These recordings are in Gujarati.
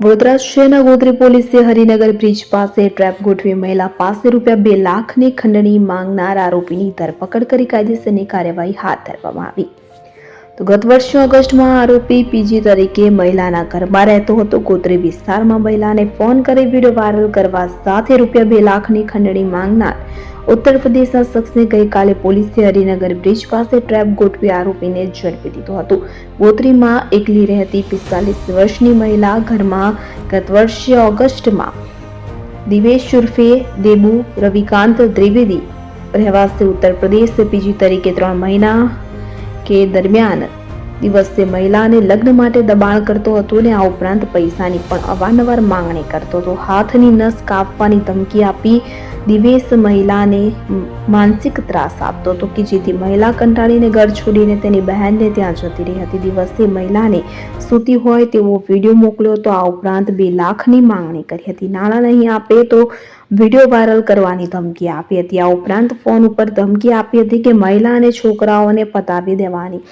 વડોદરા શહેરના ગોત્રી પોલીસે હરિનગર બ્રિજ પાસે ટ્રેપ ગોઠવી મહિલા પાસે રૂપિયા બે લાખની ખંડણી માંગનાર આરોપીની ધરપકડ કરી કાયદેસરની કાર્યવાહી હાથ ધરવામાં આવી. તો ગત વર્ષે ઓગસ્ટમાં આરોપી પીજી તરીકે મહિલાના ઘરમાં રહેતો હતો. ગોત્રી વિસ્તારમાં મહિલાને ફોન કરી વીડિયો વાયરલ કરવા સાથે રૂપિયા બે લાખની ખંડણી માંગનાર ઉત્તર પ્રદેશના શખ્સને ગઈકાલે પોલીસે હરિનગર બ્રિજ પાસે ટ્રેપ ગોઠવી આરોપીને ઝડપી દીધો હતો. ગોત્રીમાં એકલી રહેતી પિસ્તાલીસ વર્ષની મહિલા ઘરમાં ગત વર્ષે ઓગસ્ટમાં દિવેશ ઉર્ફે દેબુ રવિકાંત દ્વિવેદી રહેવાસી ઉત્તર પ્રદેશ પીજી તરીકે ત્રણ મહિના કે દરમિયાન દિવસે મહિલાને લગ્ન માટે દબાણ કરતો હતો ને આ ઉપરાંત પૈસાની પણ અવારનવાર માંગણી કરતો હતો. હાથની નસ કાપવાની ધમકી આપી દિવેશ મહિલાને માનસિક ત્રાસ આપતો હતો કે જેથી મહિલા કંટાળીને ઘર છોડીને તેની બહેનને ત્યાં જતી રહી હતી. દિવસે મહિલાને સૂતી હોય તેવો વીડિયો મોકલ્યો તો આ ઉપરાંત બે લાખની માંગણી કરી હતી. નાણાં નહીં આપે તો વીડિયો વાયરલ કરવાની ધમકી આપી હતી. આ ઉપરાંત ફોન ઉપર ધમકી આપી હતી કે મહિલા અને છોકરાઓને પતાવી દેવાની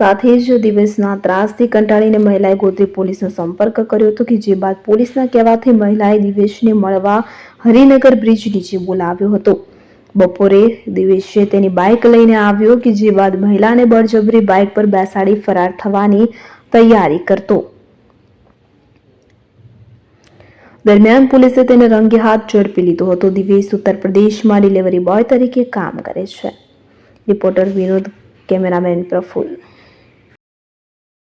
સાથે જ દિવસના ત્રાસથી કંટાળીને મહિલાએ ગોત્રી પોલીસનો સંપર્ક કર્યો હતો કે જે બાદ પોલીસના કહેવાથી મહિલાએ દિવેશને મળવા હરિનગર બ્રિજ નીચે બોલાવ્યો હતો. બપોરે દિવેશે તેની બાઇક લઈને આવ્યો કે જે બાદ મહિલાને બળજબરી બાઇક પર બેસાડી ફરાર થવાની તૈયારી કરતો. દરમિયાન પોલીસે તેને રંગે હાથ ઝડપી લીધો હતો. દિવેશ ઉત્તર પ્રદેશમાં ડિલિવરી બોય તરીકે કામ કરે છે. Reporter Vinod, cameraman Praful.